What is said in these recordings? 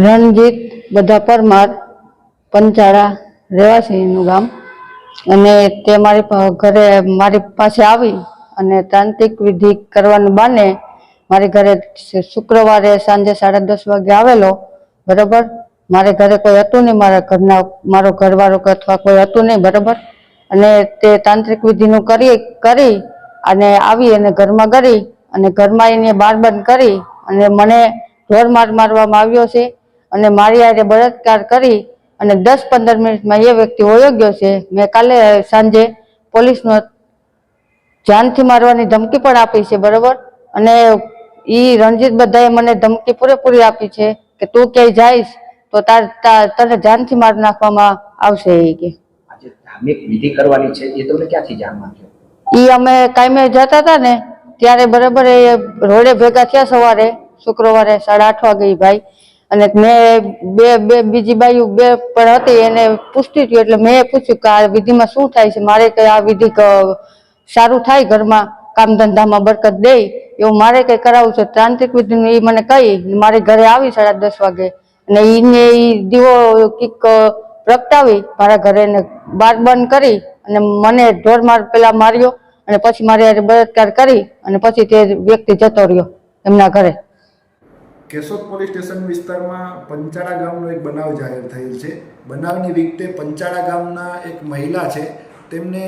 રણજીત, બધા પરમાર પંચાળા રહેવાસીનું ગામ. અને તે મારી ઘરે મારી પાસે આવી અને તાંત્રિક વિધિ કરવાનું બાને મારી ઘરે શુક્રવારે સાંજે સાડા દસ વાગે આવેલો. બરાબર? મારે ઘરે કોઈ હતું નહીં, મારા ઘરના, મારો ઘરવાળો અથવા કોઈ હતું નહીં, બરાબર? અને તે તાંત્રિક વિધિનું કરી કરી અને આવી અને ઘરમાં કરી અને ઘરમાં એને બાર બંધ કરી અને મને ઢોર માર મારવામાં આવ્યો છે. અને મારી આજે બળાત્કાર કરી અને દસ પંદર મિનિટમાં એ વ્યક્તિ હોયો ગયો છે. મેં કાલે સાંજે પોલીસનો જાનથી મારવાની ધમકી પણ આપી છે બરાબર? અને એ રણજીત બધાએ મને ધમકી પૂરેપૂરી આપી છે કે તું ક્યાંય જઈશ તો તાર તને જાનથી માર નાખવામાં આવશે એ કે. વિધિ કરવાની છે એ તમને ક્યાંથી જાણવા છો અમે કાયમે જતા હતા ને ત્યારે બરાબર એ રોડે ભેગા થયા સવારે શુક્રવારે સાડા આઠ વાગે ભાઈ. અને મેં બે બે બીજી બાયુ બે પણ હતી, એને પૂછતી હતી, એટલે મેં પૂછ્યું કે આ વિધિમાં શું થાય છે? મારે કઈ આ વિધિ સારું થાય ઘરમાં? કામ ધંધામાં બરકત દે, એવું મારે કઈ કરાવવું છે? તાંત્રિક વિધિનું એ મને કહી, મારે ઘરે આવી સાડા દસ વાગે. અને એને એ દીવો કીક પ્રગટાવી, મારા ઘરે ને બાર બંધ કરી, અને મને ઢોર માર પેલા માર્યો, અને પછી મારે બળાત્કાર કરી, અને પછી તે વ્યક્તિ જતો રહ્યો એમના ઘરે. કેશોદ પોલીસ સ્ટેશન વિસ્તારમાં પંચાળા ગામનો એક બનાવ જાહેર થયેલ છે. બનાવની વિગતે પંચાળા ગામના એક મહિલા છે. તેમને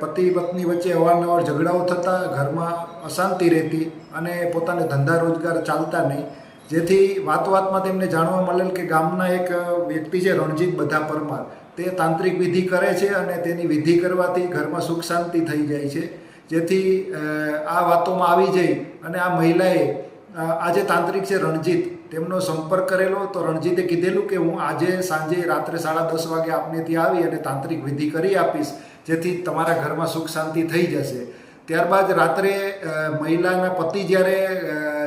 પતિ પત્ની વચ્ચે અવારનવાર ઝઘડાઓ થતાં ઘરમાં અશાંતિ રહેતી અને પોતાને ધંધા રોજગાર ચાલતા નહીં. જેથી વાત વાતમાં તેમને જાણવા મળેલ કે ગામના એક વ્યક્તિ છે રણજીત બધા પરમાર તે તાંત્રિક વિધિ કરે છે અને તેની વિધિ કરવાથી ઘરમાં સુખ શાંતિ થઈ જાય છે. જેથી આ વાતોમાં આવી જઈ અને આ મહિલાએ આજે તાંત્રિક છે રણજીત. તેમનો સંપર્ક કરેલો, તો રણજીતે કીધેલું કે હું આજે સાંજે રાત્રે સાડા દસ વાગે આપને ત્યાં આવી અને તાંત્રિક વિધિ કરી આપીશ, જેથી તમારા ઘરમાં સુખ શાંતિ થઈ જશે. ત્યારબાદ રાત્રે મહિલાના પતિ જ્યારે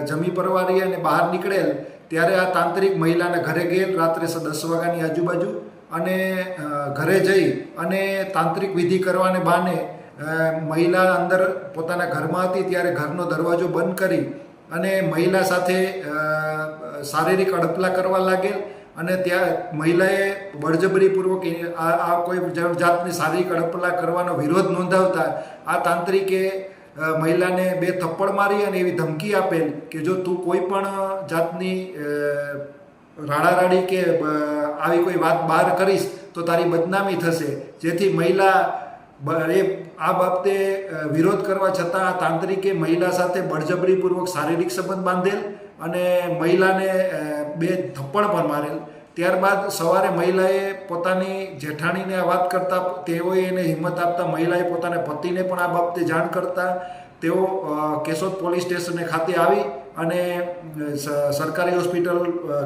જમી પરવારી અને બહાર નીકળેલ, ત્યારે આ તાંત્રિક મહિલાના ઘરે ગયેલ, રાત્રે દસ વાગ્યાની આજુબાજુ અને ઘરે જઈ અને તાંત્રિક વિધિ કરવાને બહાને મહિલા અંદર પોતાના ઘરમાં હતી, ત્યારે ઘરનો દરવાજો બંધ કરી અને મહિલા સાથે શારીરિક અડપલા કરવા લાગેલ અને ત્યાં મહિલાએ બળજબરીપૂર્વક આ કોઈ જાતની શારીરિક અડપલા કરવાનો વિરોધ નોંધાવતા આ તાંત્રિકે મહિલાને બે થપ્પડ મારી અને એવી ધમકી આપેલ કે જો તું કોઈ પણ જાતની રાડારાડી કે આવી કોઈ વાત બહાર કરીશ તો તારી બદનામી થશે. જેથી મહિલા એ આ બાબતે વિરોધ કરવા છતાં તાંત્રિકે મહિલા સાથે બળજબરીપૂર્વક શારીરિક સંબંધ બાંધેલ અને મહિલાને બે થપ્પડ પણ મારેલ. ત્યારબાદ સવારે મહિલાએ પોતાની જેઠાણીને આ વાત કરતા તેઓએ એને હિંમત આપતા મહિલાએ પોતાના પતિને પણ આ બાબતે જાણ કરતા તેઓ કેશોદ પોલીસ સ્ટેશને ખાતે આવી અને સરકારી હોસ્પિટલ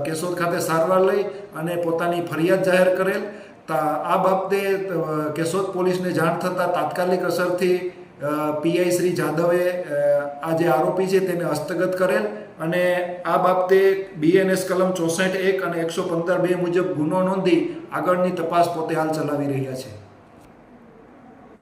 કેશોદ ખાતે સારવાર લઈ અને પોતાની ફરિયાદ જાહેર કરેલ. આ બાબતે કેશોદ પોલીસને જાણ થતાં તાત્કાલિક અસરથી પીઆઈ શ્રી જાદવે આ જે આરોપી છે તેને હસ્તગત કરેલ અને આ બાબતે બીએનએસ કલમ ચોસઠ એક અને એકસો પંદર બે મુજબ ગુનો નોંધી આગળની તપાસ પોતે હાલ ચલાવી રહ્યા છે.